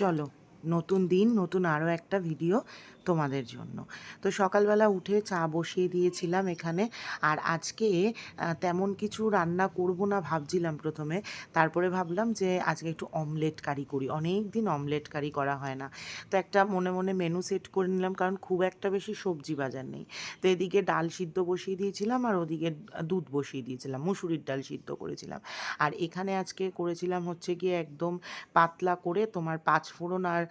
চলো নতুন দিন নতুন আরও একটা ভিডিও তোমাদের জন্য। তো সকালবেলা উঠে চা বসিয়ে দিয়েছিলাম এখানে। আর আজকে তেমন কিছু রান্না করব না ভাবছিলাম প্রথমে। তারপরে ভাবলাম যে আজকে একটু অমলেট কারি করি। অনেক দিন অমলেট কারি করা হয় না। তো একটা মনে মনে মেনু সেট করে নিলাম, কারণ খুব একটা বেশি সবজি বাজার নেই। তো এদিকে ডাল সিদ্ধ বসিয়ে দিয়েছিলাম, আর ওদিকে দুধ বসিয়ে দিয়েছিলাম, মুসুরির ডাল সিদ্ধ করেছিলাম। আর এখানে আজকে করেছিলাম হচ্ছে গিয়ে একদম পাতলা করে তোমার পাঁচ ফোড়ন আর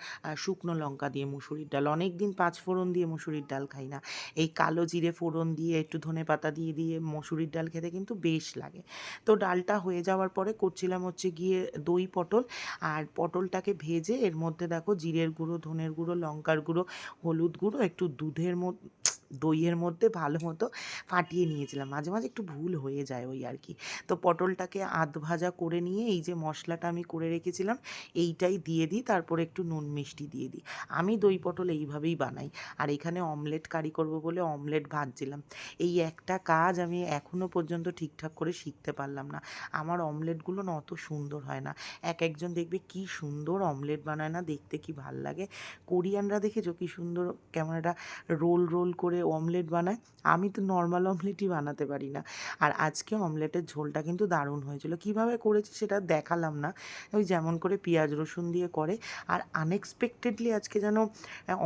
শুকনো লঙ্কা দিয়ে মুসুরির ডাল। অনেক দিন পাঁচ ফোড়ন দিয়ে মুসুরির ডাল খাই না। এই কালো জিরে ফোড়ন দিয়ে একটু ধনে পাতা দিয়ে দিয়ে মুসুরির ডাল খেতে কিন্তু বেশ লাগে। তো ডালটা হয়ে যাওয়ার পরে করছিলাম হচ্ছে গিয়ে দই, পটল। আর পটলটাকে ভেজে এর মধ্যে দেখো জিরের গুঁড়ো, ধনের গুঁড়ো, লঙ্কার গুঁড়ো, হলুদ গুঁড়ো, একটু দুধের মধ্যে দইয়ের মধ্যে ভালো মতো ফাটিয়ে নিয়েছিলাম। মাঝে মাঝে একটু ভুল হয়ে যায় ওই আর কি। তো পটলটাকে আধ ভাজা করে নিয়ে এই যে মশলাটা আমি করে রেখেছিলাম, এইটাই দিয়ে দিই, তারপরে একটু নুন মিষ্টি দিয়ে দিই। আমি দই পটল এইভাবেই বানাই। আর এখানে অমলেট কারি করব বলে অমলেট ভাজছিলাম। এই একটা কাজ আমি এখনও পর্যন্ত ঠিকঠাক করে শিখতে পারলাম না। আমার অমলেটগুলো না অত সুন্দর হয় না। এক একজন দেখবে কি সুন্দর অমলেট বানায় না, দেখতে কি ভালো লাগে। কোরিয়ানরা দেখেছ কি সুন্দর একটা রোল রোল করে অমলেট বানায়, আমি তো নর্মাল অমলেটই বানাতে পারি না। আর আজকে অমলেটের ঝোলটা কিন্তু দারুণ হয়েছিল। কীভাবে করেছি সেটা দেখালাম না। ওই যেমন করে পেঁয়াজ রসুন দিয়ে করে, আর আনএক্সপেক্টেডলি আজকে যেন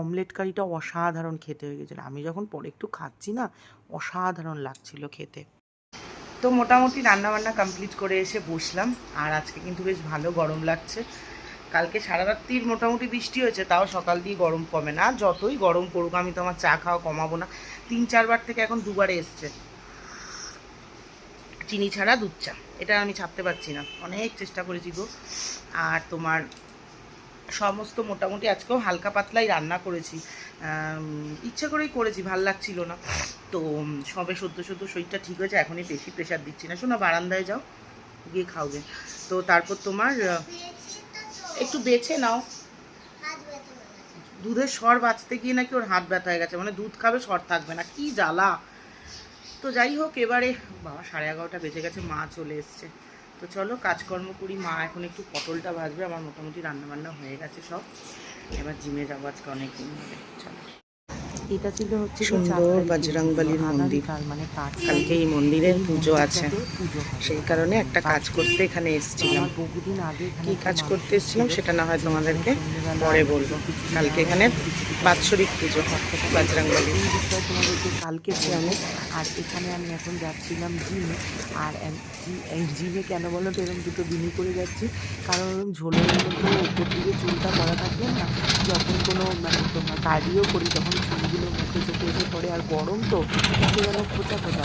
অমলেট কারিটা অসাধারণ খেতে হয়ে গেছিল। আমি যখন পরে একটু খাচ্ছি না, অসাধারণ লাগছিল খেতে। তো মোটামুটি রান্নাবান্না কমপ্লিট করে এসে বসলাম। আর আজকে কিন্তু বেশ ভালো গরম লাগছে। কালকে সারা রাত্রির মোটামুটি বৃষ্টি হয়েছে, তাও সকাল দিয়ে গরম কমে না। যতই গরম পড়ুক, আমি তো আমার চা খাওয়া কমাবো না। তিন চারবার থেকে এখন দুবারে এসছে। চিনি ছাড়া দুধ চা, এটা আমি ছাপতে পারছি না। অনেক চেষ্টা করেছি গো। আর তোমার সমস্ত মোটামুটি আজকেও হালকা পাতলাই রান্না করেছি। ইচ্ছে করেই করেছি, ভালো লাগছিল না। তো সবে সদ্য সদ্য শরীরটা ঠিক হয়েছে, এখনই বেশি প্রেশার দিচ্ছি না। শোনো, বারান্দায় যাও, গিয়ে খাওগে তো তারপর তোমার একটু বেছে নাও। দুধের স্বর বাঁচতে গিয়ে নাকি ওর হাত ব্যথা হয়ে গেছে। মানে দুধ খাবে, স্বর থাকবে না। কি জ্বালা। তো যাই হোক, এবারে বাবা সাড়ে এগারোটা বেজে গেছে, মা চলে এসছে। তো চলো, কাজকর্ম করি। মা এখন একটু পটলটা ভাজবে। আমার মোটামুটি রান্নাবান্না হয়ে গেছে সব। এবার জিমে যাব আজকে অনেকদিন হবে চলো। এটা ছিল হচ্ছে সুন্দর বজরংবলীর মন্দির। মানে কালকে এই মন্দিরের পুজো আছে। সেই কারণে একটা কাজ করতে এখানে এসেছিলাম। বহুদিন আগে কি কাজ করতে এসেছিলাম সেটা না হয় তোমাদেরকে পরে বলব। কালকে এখানে বাৎসরিক পুজো বজরংবলী তোমাদেরকে কালকে বলব। আর এখানে আমি এখন যাচ্ছিলাম জিমে। আর জিমে কেন বলো তো এরকম দুটো বিনি করে যাচ্ছি। কারণ ঝোলের মধ্যে উপর দিকে চুলটা করা থাকলে না যখন কোনো মানে তোমার কার্ডিও করি তখন চুলগুলো Thank you. মুখে চোখে পড়ে আর গরম তো যেন খোঁচা খোঁচা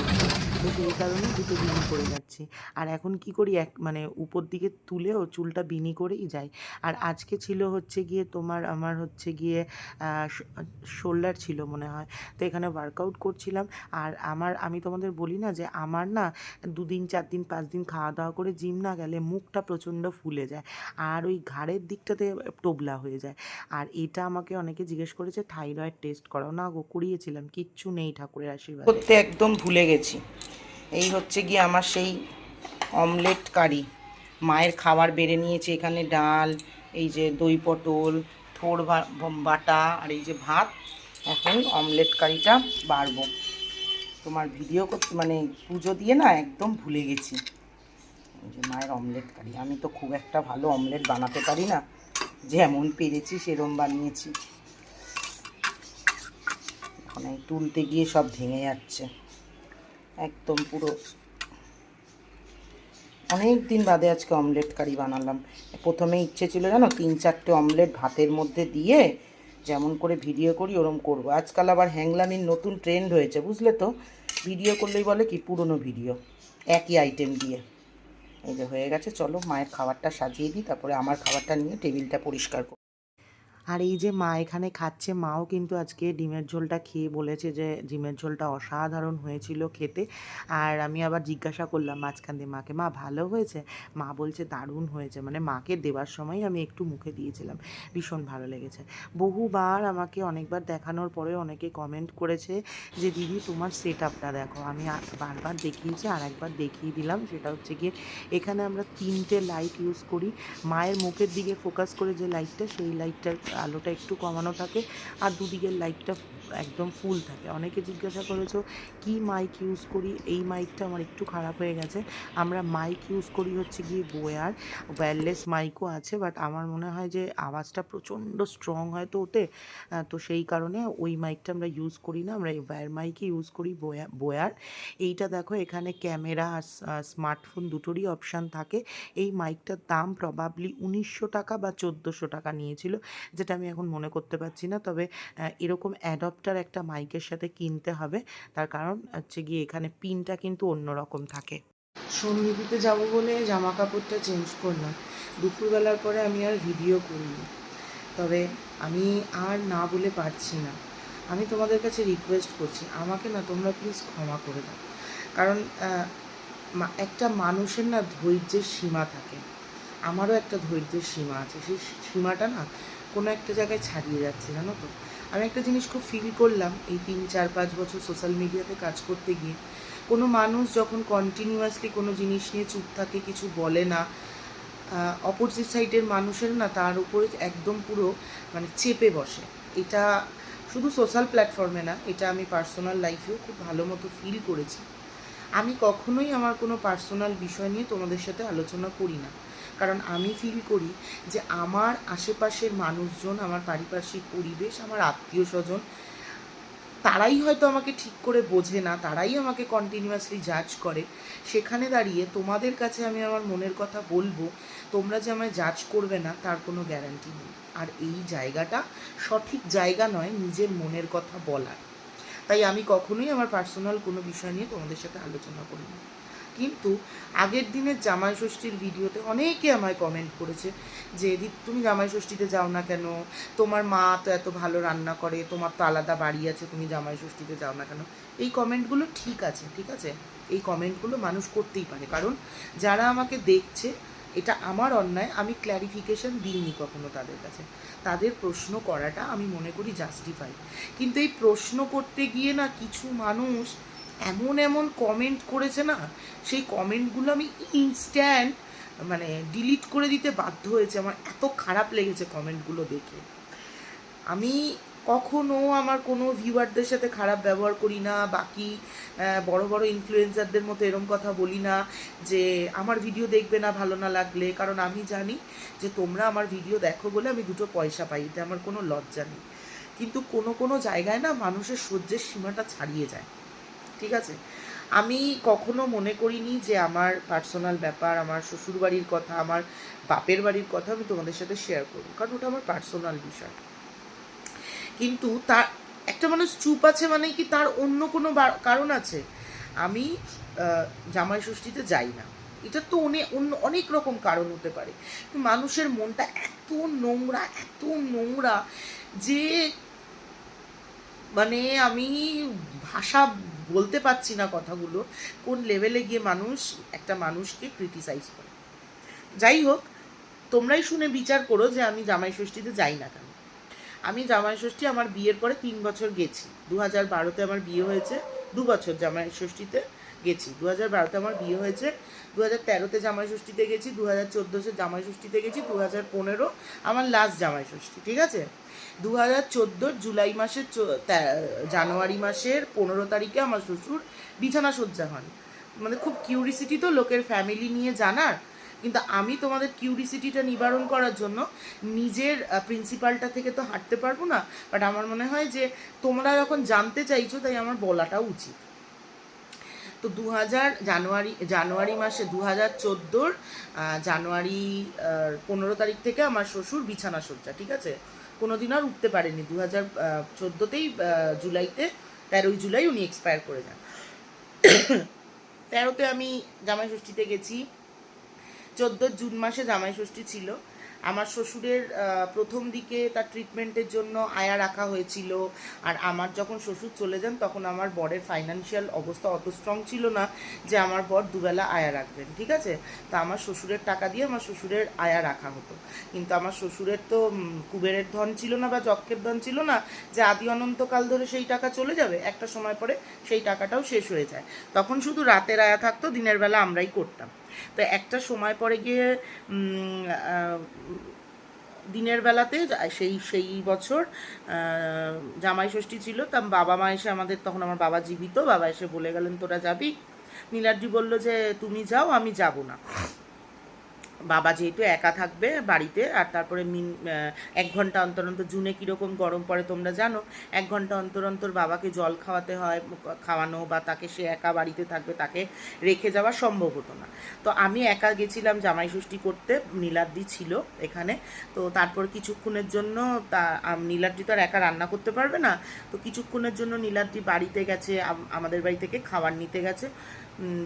তো সেই কারণে দুটো বিনি করে যাচ্ছি। আর এখন কি করি, এক মানে উপর দিকে তুলেও চুলটা বিনি করেই যাই। আর আজকে ছিল হচ্ছে গিয়ে তোমার, আমার হচ্ছে গিয়ে শোল্ডার ছিল মনে হয়। তো এখানে ওয়ার্কআউট করছিলাম। আর আমার, আমি তোমাদের বলি না যে আমার না দুদিন চার দিন পাঁচ দিন খাওয়া দাওয়া করে জিম না গেলে মুখটা প্রচণ্ড ফুলে যায়। আর ওই ঘাড়ের দিকটাতে টোবলা হয়ে যায়। আর এটা আমাকে অনেকে জিজ্ঞেস করেছে থাইরয়েড টেস্ট করাও না গো করিয়েছিলাম কিচ্ছু নেই ঠাকুরের আশীর্বাদ। করতে একদম ভুলে গেছি। এই হচ্ছে গিয়ে আমার সেই অমলেট কারি। মায়ের খাবার বেড়ে নিয়েছে এখানে ডাল, এই যে দই পটল, থোড় বাটা আর এই যে ভাত। এখন অমলেট কারিটা বাড়বো। তোমার ভিডিও করতে মানে পুজো দিয়ে না একদম ভুলে গেছি। যে মায়ের অমলেট কারি। আমি তো খুব একটা ভালো অমলেট বানাতে পারি না। যেমন পেরেছি সেরম বানিয়েছি। এখন এই তুলতে গিয়ে সব ভেঙে যাচ্ছে। একদম পুরো। অনেক দিন বাদে আজকে অমলেট কারি বানালাম। প্রথমে ইচ্ছে ছিল জানো, তিন চারটে অমলেট ভাতের মধ্যে দিয়ে যেমন করে ভিডিও করি, ওরম করব। আজকাল আবার হ্যাংলামির নতুন ট্রেন্ড হয়েছে, বুঝলে তো? ভিডিও করলেই বলে কি, পুরনো ভিডিও, একই আইটেম দিয়ে। এই যে হয়ে গেছে, চলো মায়ের খাবারটা সাজিয়ে দিই, তারপরে আমার খাবারটা নিয়ে টেবিলটা পরিষ্কার আর এই যে মা এখানে খাচ্ছে, মাও কিন্তু আজকে ডিমের ঝোলটা খেয়ে বলেছে যে ডিমের ঝোলটা অসাধারণ হয়েছিল খেতে। আর আমি আবার জিজ্ঞাসা করলাম মাঝখান দিয়ে, মাকে, মা ভালো হয়েছে? মা বলছে, দারুণ হয়েছে। মানে মাকে দেওয়ার সময় আমি একটু মুখে দিয়েছিলাম, ভীষণ ভালো লেগেছে। বহুবার আমাকে অনেকবার দেখানোর পরে অনেকে কমেন্ট করেছে যে, দিদি, তোমার সেট আপটা দেখো। আমি বারবার দেখিয়েছি আর একবার দেখিয়ে দিলাম। সেটা হচ্ছে গিয়ে এখানে আমরা তিনটে লাইট ইউজ করি। মায়ের মুখের দিকে ফোকাস করে যে লাইটটা সেই লাইটটার আলোটা একটু কমানো থাকে। আর দুদিকের লাইটটা একদম ফুল থাকে। অনেকে জিজ্ঞাসা করেছ, কি মাইক ইউজ করি? এই মাইকটা আমার একটু খারাপ হয়ে গেছে। আমরা মাইক ইউজ করি হচ্ছে গিয়ে বোয়ার ওয়্যারলেস মাইকও আছে বাট আমার মনে হয় যে আওয়াজটা প্রচণ্ড স্ট্রং হয় তো ওতে। তো সেই কারণে ওই মাইকটা আমরা ইউজ করি না। আমরা এই ওয়্যার মাইকই ইউজ করি বোয়া বোয়ার এইটা দেখো, এখানে ক্যামেরা আর স্মার্টফোন দুটোরই অপশান থাকে। এই মাইকটার দাম প্রবাবলি উনিশশো টাকা বা চোদ্দোশো টাকা নিয়েছিল, যেটা আমি এখন মনে করতে পারছি না। তবে এরকম এরকম অ্যাডপ্টার একটা মাইকের সাথে কিনতে হবে। তার কারণ হচ্ছে গিয়ে এখানে পিনটা কিন্তু অন্যরকম থাকে। সন্ধিতে যাব বলে জামা কাপড়টা চেঞ্জ করলাম। দুপুরবেলার পরে আমি আর ভিডিও করিনি। তবে আমি আর না বলে পারছি না। আমি তোমাদের কাছে রিকোয়েস্ট করছি, আমাকে না তোমরা প্লিজ ক্ষমা করে দাও। কারণ একটা মানুষের না ধৈর্যের সীমা থাকে। আমারও একটা ধৈর্যের সীমা আছে। সেই সীমাটা না কোনো একটা জায়গায় ছাড়িয়ে যাচ্ছে, জানো তো? আমি একটা জিনিস খুব ফিল করলাম এই তিন, চার, পাঁচ বছর সোশ্যাল মিডিয়াতে কাজ করতে গিয়ে। কোনো মানুষ যখন কন্টিনিউয়াসলি কোনো জিনিস নিয়ে চুপ থাকে, কিছু বলে না অপোজিট সাইডের মানুষের না তার উপরে একদম পুরো মানে চেপে বসে। এটা শুধু সোশ্যাল প্ল্যাটফর্মে না, এটা আমি পার্সোনাল লাইফেও খুব ভালো মতো ফিল করেছি। আমি কখনোই আমার কোনো পার্সোনাল বিষয় নিয়ে তোমাদের সাথে আলোচনা করি না। কারণ আমি ফিল করি যে আমার আশেপাশের মানুষজন, আমার পারিপার্শ্বিক পরিবেশ, আমার আত্মীয় স্বজন, তারাই হয়তো আমাকে ঠিক করে বোঝে না, তারাই আমাকে কন্টিনিউয়াসলি জাজ করে। সেখানে দাঁড়িয়ে তোমাদের কাছে আমি আমার মনের কথা বলব, তোমরা যে আমায় জাজ করবে না, তার কোনো গ্যারান্টি নেই। আর এই জায়গাটা সঠিক জায়গা নয়, নিজের মনের কথা বলার। তাই আমি কখনোই আমার পার্সোনাল কোনো বিষয় নিয়ে তোমাদের সাথে আলোচনা করি না কিন্তু আগের দিনের জামাই ষষ্ঠীর ভিডিওতে অনেকে আমায় কমেন্ট করেছে যে দি তুমি জামাই ষষ্ঠীতে যাও না কেন? তোমার মা তো এত ভালো রান্না করে, তোমার তো আলাদা বাড়ি আছে, তুমি জামাই ষষ্ঠীতে যাও না কেন? এই কমেন্টগুলো ঠিক আছে ঠিক আছে? এই কমেন্টগুলো মানুষ করতেই পারে। কারণ যারা আমাকে দেখছে, এটা আমার অন্যায়, আমি ক্ল্যারিফিকেশন দিইনি কখনো তাদের কাছে। তাদের প্রশ্ন করাটা আমি মনে করি জাস্টিফাই কিন্তু এই প্রশ্ন করতে গিয়ে না কিছু মানুষ এমন এমন কমেন্ট করেছে না, সেই কমেন্টগুলো আমি ইনস্ট্যান্ট মানে ডিলিট করে দিতে বাধ্য হয়েছে। আমার এত খারাপ লেগেছে কমেন্টগুলো দেখে। আমি কখনো আমার কোনো ভিউয়ারদের সাথে খারাপ ব্যবহার করি না, বাকি বড় বড় ইনফ্লুয়েন্সারদের মতো এরম কথা বলি না যে, আমার ভিডিও দেখবে না, ভালো না লাগলে। কারণ আমি জানি যে, তোমরা আমার ভিডিও দেখো বলে আমি দুটো পয়সা পাই, এতে আমার কোনো লজ্জা নেই। কিন্তু কোনো কোনো জায়গায় না মানুষের সহ্যের সীমাটা ছাড়িয়ে যায়। ঠিক আছে? আমি কখনো মনে করিনি যে আমার পার্সোনাল ব্যাপার, আমার শ্বশুরবাড়ির কথা, আমার বাপের বাড়ির কথা আমি তোমাদের সাথে শেয়ার করব। কারণ ওটা আমার পার্সোনাল বিষয়। কিন্তু তার, একটা মানুষ চুপ আছে মানে কি তার অন্য কোনো কারণ আছে? আমি জামাই ষষ্ঠীতে যাই না। এটা তো অনেক অন্য অনেক রকম কারণ হতে পারে। মানুষের মনটা এত নোংরা এত নোংরা যে মানে আমি ভাষা বলতে পারছি না কথাগুলো, কোন লেভেলে গিয়ে মানুষ, একটা মানুষকে ক্রিটিসাইজ করে। যাই হোক, তোমরাই শুনে বিচার করো যে আমি জামাই ষষ্ঠীতে যাই না কেন। আমি জামাই ষষ্ঠী আমার বিয়ের পরে তিন বছর গেছি। দু হাজার বারোতে আমার বিয়ে হয়েছে, দু বছর জামাই ষষ্ঠীতে গেছি। দু হাজার বারোতে আমার বিয়ে হয়েছে দু হাজার তেরোতে জামাই ষষ্ঠীতে গেছি দু হাজার চোদ্দোতে জামাই ষষ্ঠীতে গেছি দু হাজার পনেরো আমার লাস্ট জামাই ষষ্ঠী, ঠিক আছে? দু হাজার চোদ্দোর জুলাই মাসের জানুয়ারি মাসের পনেরো তারিখে আমার শ্বশুর বিছানা সজ্জা হন। মানে খুব কিউরিসিটি তো লোকের ফ্যামিলি নিয়ে জানার, কিন্তু আমি তোমাদের কিউরিসিটিটা নিবারণ করার জন্য নিজের প্রিন্সিপালটা থেকে তো হাঁটতে পারব না বাট আমার মনে হয় যে তোমরা যখন জানতে চাইছো তাই আমার বলাটা উচিত। তো দু হাজার জানুয়ারি জানুয়ারি মাসে দু হাজার চোদ্দোর জানুয়ারি পনেরো তারিখ থেকে আমার শ্বশুর বিছানা সজ্জা ঠিক আছে? কোনোদিন আর উঠতে পারেনি। দু হাজার চোদ্দোতেই জুলাইতে, তেরোই জুলাই উনি এক্সপায়ার করে যান। তেরোতে আমি জামাই ষষ্ঠীতে গেছি। চোদ্দ জুন মাসে জামাই ষষ্ঠী ছিল। আমার শ্বশুরের প্রথম দিকে তার ট্রিটমেন্টের জন্য আয়া রাখা হয়েছিল। আর আমার যখন শ্বশুর চলে যান, তখন আমার বরের ফাইনান্সিয়াল অবস্থা অত স্ট্রং ছিল না যে আমার বর দুবেলা আয়া রাখবেন, ঠিক আছে? তা আমার শ্বশুরের টাকা দিয়ে আমার শ্বশুরের আয়া রাখা হতো। কিন্তু আমার শ্বশুরের তো কুবেরের ধন ছিল না বা যক্ষের ধন ছিল না যে আদি অনন্তকাল ধরে সেই টাকা চলে যাবে, একটা সময় পরে সেই টাকাটাও শেষ হয়ে যায়। তখন শুধু রাতের আয়া থাকতো, দিনের বেলা আমরাই করতাম। তো একটা সময় পরে গিয়ে দিনের বেলাতে সেই সেই বছর জামাই ষষ্ঠী ছিল, তা বাবা মা এসে আমাদের, তখন আমার বাবা জীবিত, বাবা এসে বলে গেলেন, তোরা যাবি? নীলাদ্রি বলল যে, তুমি যাও, আমি যাব না। বাবা যেহেতু একা থাকবে বাড়িতে, আর তারপরে মিন এক ঘণ্টা অন্তর অন্তর জুনে কীরকম গরম পড়ে তোমরা জানো, এক ঘণ্টা অন্তর অন্তর বাবাকে জল খাওয়াতে হয় খাওয়ানো বা তাকে সে একা বাড়িতে থাকবে, তাকে রেখে যাওয়া সম্ভব হতো না। তো আমি একা গেছিলাম জামাই ষষ্ঠী করতে, নীলাদ্রি ছিল এখানে, তো তারপর কিছুক্ষণের জন্য তা নীলাদ্রি তো আর একা রান্না করতে পারবে না, তো কিছুক্ষণের জন্য নীলাদ্রি বাড়িতে গেছে আমাদের বাড়ি থেকে খাবার নিতে গেছে।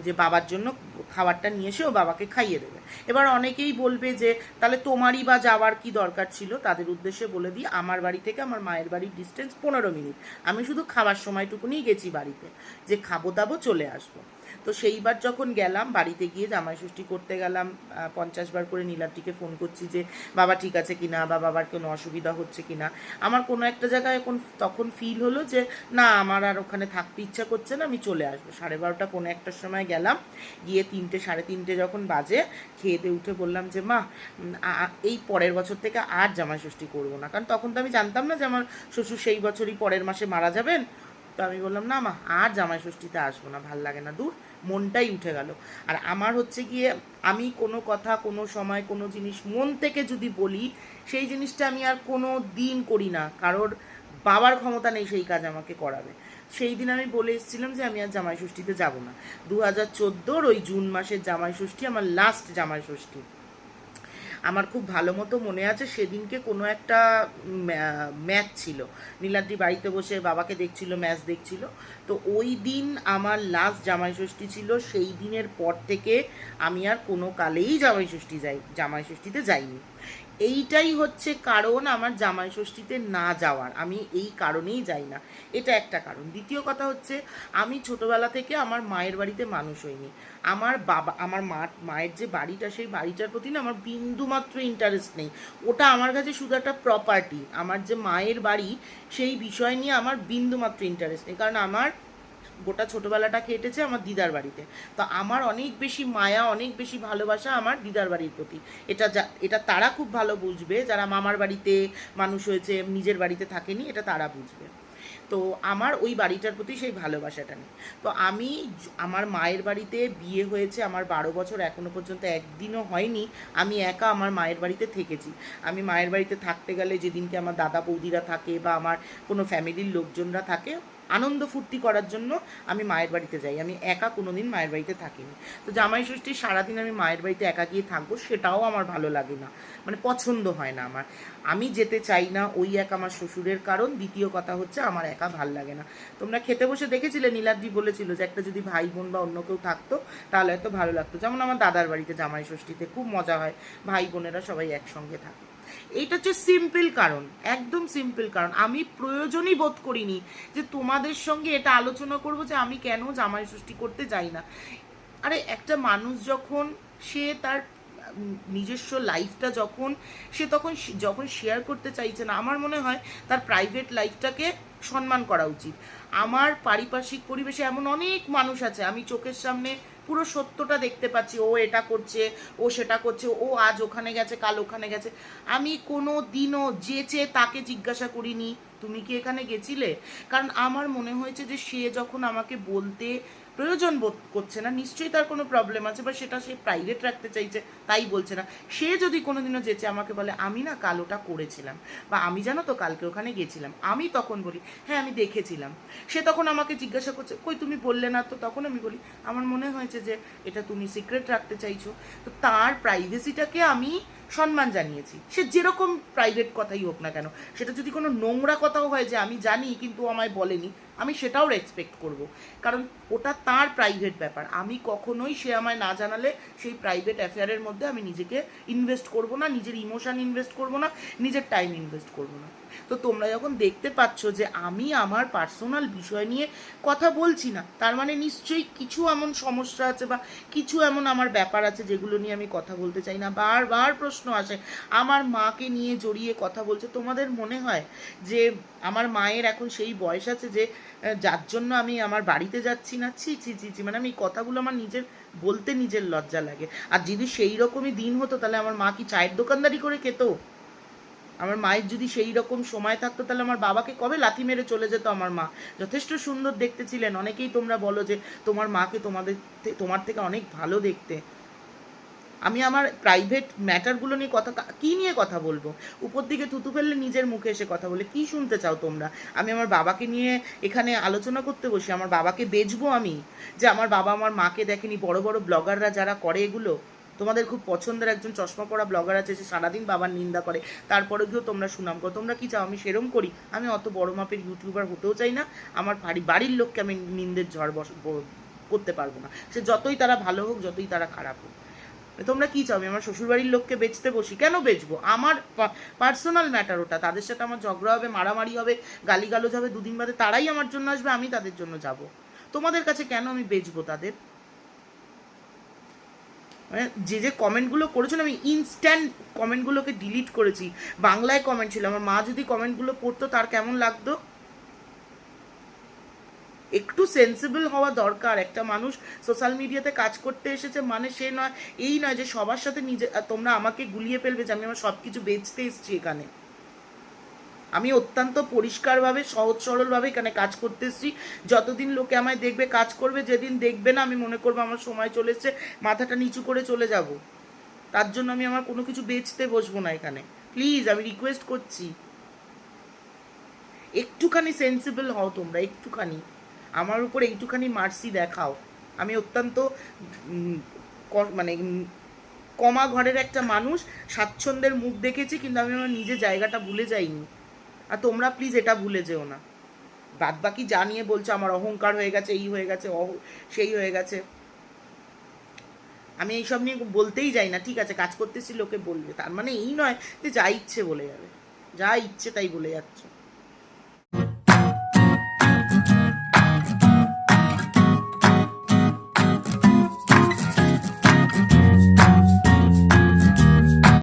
যে বাবার জন্য খাবারটা নিয়ে এসে ও বাবাকে খাইয়ে দেবে। এবার অনেকেই বলবে যে, তাহলে তোমারই বা যাওয়ার কি দরকার ছিল? তাদের উদ্দেশ্যে বলে দিই, আমার বাড়ি থেকে আমার মায়ের বাড়ির ডিস্টেন্স পনেরো মিনিট। আমি শুধু খাবার সময়টুকুনি গেছি বাড়িতে, যে খাব দাবো চলে আসব। তো সেইবার যখন গেলাম বাড়িতে গিয়ে জামাই ষষ্ঠী করতে গেলাম আহ, পঞ্চাশ বার করে নীলাটিকে ফোন করছি যে বাবা ঠিক আছে কিনা বা বাবার কোনো অসুবিধা হচ্ছে কিনা? আমার কোনো একটা জায়গায় এখন তখন ফিল হলো যে না আমার আর ওখানে থাকতে ইচ্ছা করছে না আমি চলে আসব। সাড়ে বারোটা কোনো একটার সময় গেলাম গিয়ে তিনটে সাড়ে তিনটে যখন বাজে খেয়ে দিয়ে উঠে বললাম যে মা এই পরের বছর থেকে আর জামাই ষষ্ঠী করব না। কারণ তখন তো আমি জানতাম না যে আমার শ্বশুর সেই বছরই পরের মাসে মারা যাবেন? তো আমি বললাম না মা আর জামাই ষষ্ঠীতে আসব না ভালো লাগে না দূর। মনটাই উঠে গেল। আর আমার হচ্ছে গিয়ে আমি কোনো কথা, কোনো সময়, কোনো জিনিস মন থেকে যদি বলি, সেই জিনিসটা আমি আর কোনো দিন করি না। কারোর বাবার ক্ষমতা নেই সেই কাজ আমাকে করাবে। সেই দিন আমি বলে এসেছিলাম যে আমি আর জামাই ষষ্ঠীতে যাব না। দু হাজার চোদ্দোর ওই জুন মাসের জামাই ষষ্ঠী আমার লাস্ট জামাই ষষ্ঠী আমার খুব ভালো মতো মনে আছে, সেদিনকে কোনো একটা ম্যাচ ছিল। নীলাদ্রি বাড়িতে বসে বাবাকে দেখছিল ম্যাচ দেখছিল। তো ওই দিন আমার লাস্ট জামাইষষ্ঠী ছিল, সেই দিনের পর থেকে আমি আর কোনো কালেই জামাইষষ্ঠী যাই, জামাইষষ্ঠীতে যাইনি। এইটাই হচ্ছে কারণ আমার জামাই ষষ্ঠীতে না যাওয়ার। আমি এই কারণেই যাই না। এটা একটা কারণ। দ্বিতীয় কথা হচ্ছে, আমি ছোটবেলা থেকে আমার মায়ের বাড়িতে মানুষ হইনি। আমার বাবা, আমার মা, মায়ের যে বাড়িটা, সেই বাড়িটার প্রতি না আমার বিন্দু মাত্র ইন্টারেস্ট নেই। ওটা আমার কাছে শুধু একটা প্রপার্টি আমার যে মায়ের বাড়ি, সেই বিষয় নিয়ে আমার বিন্দু মাত্র ইন্টারেস্ট নেই। কারণ আমার গোটা ছোটবেলাটা কেটেছে আমার দিদার বাড়িতে। তো আমার অনেক বেশি মায়া, অনেক বেশি ভালোবাসা আমার দিদার বাড়ির প্রতি। এটা যা, এটা তারা খুব ভালো বুঝবে। যারা মামার বাড়িতে মানুষ হয়েছে, নিজের বাড়িতে থাকেনি, এটা তারা বুঝবে। তো আমার ওই বাড়িটার প্রতি সেই ভালোবাসাটা নেই। তো আমি আমার মায়ের বাড়িতে বিয়ে হয়েছে আমার বারো বছর, এখনও পর্যন্ত একদিনও হয়নি। আমি একা আমার মায়ের বাড়িতে থেকেছি। আমি মায়ের বাড়িতে থাকতে গেলে যেদিনকে আমার দাদা বৌদিরা থাকে বা আমার কোনো ফ্যামিলির লোকজনরা থাকে আনন্দ ফুর্তি করার জন্য আমি মায়ের বাড়িতে যাই। আমি একা কোনোদিন মায়ের বাড়িতে থাকিনি। তো জামাই ষষ্ঠীর সারাদিন আমি মায়ের বাড়িতে একা গিয়ে থাকব, সেটাও আমার ভালো লাগে না। মানে পছন্দ হয় না আমার। আমি যেতে চাই না, ওই এক আমার শ্বশুরের কারণ। দ্বিতীয় কথা হচ্ছে, আমার একা ভালো লাগে না। তোমরা খেতে বসে দেখেছিলে, নীলাদ্রি বলেছিল যে, একটা যদি ভাই বোন বা অন্য কেউ থাকতো, তাহলে হয়তো ভালো লাগতো। যেমন আমার দাদার বাড়িতে জামাই ষষ্ঠীতে খুব মজা হয় ভাই বোনেরা সবাই একসঙ্গে থাকে। এইটা হচ্ছে সিম্পল কারণ, একদম সিম্পল কারণ। আমি প্রয়োজনই বোধ করিনি যে তোমাদের সঙ্গে এটা আলোচনা করব যে আমি কেন জামাই ষষ্ঠী করতে যাই না। আরে, একটা মানুষ যখন, সে তার নিজস্ব লাইফটা যখন, সে তখন যখন শেয়ার করতে চাইছে না, আমার মনে হয় তার প্রাইভেট লাইফটাকে সম্মান করা উচিত। আমার পারিপার্শ্বিক পরিবেশে এমন অনেক মানুষ আছে, আমি চোখের সামনে পুরো সত্যটা দেখতে পাচ্ছি, ও এটা করছে, ও সেটা করছে, ও আজ ওখানে গেছে, কাল ওখানে গেছে। আমি কোনো দিনও যেচে তাকে জিজ্ঞাসা করিনি। তুমি কি এখানে গেছিলে? কারণ আমার মনে হয়েছে যে সে যখন আমাকে বলতে প্রয়োজন বোধ করছে না। নিশ্চয়ই তার কোনো প্রবলেম আছে, বা সেটা সে প্রাইভেট রাখতে চাইছে, তাই বলছে না। সে যদি কোনোদিনও যেচে, আমাকে বলে, আমি না কাল ওটা করেছিলাম। বা, আমি জানো তো কালকে ওখানে গেছিলাম। আমি তখন বলি হ্যাঁ আমি দেখেছিলাম। সে তখন আমাকে জিজ্ঞাসা করছে, কই, তুমি বললে না? তো তখন আমি বলি, আমার মনে হয়েছে যে, এটা তুমি সিক্রেট রাখতে চাইছো। তো তার প্রাইভেসিটাকে আমি সম্মান জানিয়েছি। সে যেরকম প্রাইভেট কথাই হোক না কেন, সেটা যদি কোনো নোংরা কথাও হয় যে আমি জানি কিন্তু আমায় বলেনি, আমি সেটাও রেসপেক্ট করব। কারণ ওটা তার প্রাইভেট ব্যাপার। আমি কখনোই সে আমায় না জানালে সেই প্রাইভেট অ্যাফেয়ারের মধ্যে আমি নিজেকে ইনভেস্ট করব না, নিজের ইমোশন ইনভেস্ট করব না, নিজের টাইম ইনভেস্ট করব না। তো তোমরা যখন দেখতে পাচ্ছ যে আমি আমার পার্সোনাল বিষয় নিয়ে কথা বলছি না, তার মানে নিশ্চয়ই কিছু এমন সমস্যা আছে বা কিছু এমন আমার ব্যাপার আছে যেগুলো নিয়ে আমি কথা বলতে চাই না। বারবার প্রশ্ন আসে আমার মাকে নিয়ে জড়িয়ে কথা বলছে। তোমাদের মনে হয় যে আমার মায়ের এখন সেই বয়স আছে যে যার জন্য আমি আমার বাড়িতে যাচ্ছি না? ছি ছি ছি ছি মানে আমি কথাগুলো আমার নিজের, বলতে নিজের লজ্জা লাগে। আর যদি সেই রকমই দিন হতো, তাহলে আমার মা কি চায়ের দোকানদারি করে খেত? আমার মায়ের যদি সেই রকম সময় থাকতো, তাহলে আমার বাবাকে কবে লাথি মেরে চলে যেত আমার মা? যথেষ্ট সুন্দর দেখতে ছিলেন। অনেকেই তোমরা বলো যে, তোমার মাকে তোমাদের তোমার থেকে অনেক ভালো দেখতে। আমি আমার প্রাইভেট ম্যাটারগুলো নিয়ে কথা কি নিয়ে কথা বলব? উপর দিকে থুতু ফেললে নিজের মুখে এসে কথা বলে, কি শুনতে চাও তোমরা? আমি আমার বাবাকে নিয়ে এখানে আলোচনা করতে বসি, আমার বাবাকে বেচবো আমি? যে আমার বাবা আমার মাকে দেখেনি, বড় বড় ব্লগাররা যারা করে এগুলো, তোমাদের খুব পছন্দের একজন চশমা পড়া ব্লগার আছে, সে সারাদিন বাবার নিন্দা করে তারপরে গিয়েও তোমরা সুনাম করো, তোমরা কি চাও আমি সেরম করি? আমি অত বড় মাপের ইউটিউবার হতেও চাই না, আমার বাড়ি, বাড়ির লোককে আমি নিন্দের ঝড় বস করতে পারব না। সে যতই তারা ভালো হোক, যতই তারা খারাপ হোক। তোমরা কি চাও? আমি আমার শ্বশুরবাড়ির লোককে বেচতে বসি। কেন বেচবো? আমার পার্সোনাল ম্যাটার ওটা। তাদের সাথে আমার ঝগড়া হবে, মারামারি হবে, গালিগালোজ হবে, দুদিন বাদে তারাই আমার জন্য আসবে, আমি তাদের জন্য যাব। তোমাদের কাছে কেন আমি বেচবো তাদের? মানে যে যে কমেন্টগুলো করেছিল আমি ইনস্ট্যান্ট কমেন্টগুলোকে ডিলিট করেছি। বাংলায় কমেন্ট ছিল। আমার মা যদি কমেন্টগুলো পড়তো তার কেমন লাগতো? একটু সেন্সিবল হওয়া দরকার। একটা মানুষ সোশ্যাল মিডিয়াতে কাজ করতে এসেছে মানে সে নয়, এই নয় যে সবার সাথে নিজে তোমরা আমাকে গুলিয়ে ফেলবে যে আমি আমার সব কিছু বেচতে এসেছি এখানে। আমি অত্যন্ত পরিষ্কারভাবে, সহজ সরলভাবে এখানে কাজ করতে এসেছি। যতদিন লোকে আমায় দেখবে, কাজ করবে, যেদিন দেখবে না, আমি মনে করব আমার সময় চলে এসছে, মাথাটা নিচু করে চলে যাব। তার জন্য আমি আমার কোনো কিছু বেচতে বসবো না এখানে। প্লিজ আমি রিকোয়েস্ট করছি। একটুখানি সেন্সিবল হও তোমরা, একটুখানি। আমার উপর এইটুখানি মার্সি দেখাও। আমি অত্যন্ত মানে কমা ঘরের একটা মানুষ, স্বাচ্ছন্দ্যের মুখ দেখেছি, কিন্তু আমি আমার নিজের জায়গাটা ভুলে যাইনি। আর তোমরা প্লিজ এটা ভুলে যেও না। বাদ বাকি যা নিয়ে বলছো, আমার অহংকার হয়ে গেছে, এই হয়ে গেছে, অহ, সেই হয়ে গেছে। আমি এইসব নিয়ে বলতেই যাই না, ঠিক আছে, কাজ করতেছি, লোকে বলবে। তার মানে এই নয় যে যা ইচ্ছে বলে যাবে। যা ইচ্ছে তাই বলে যাচ্ছ।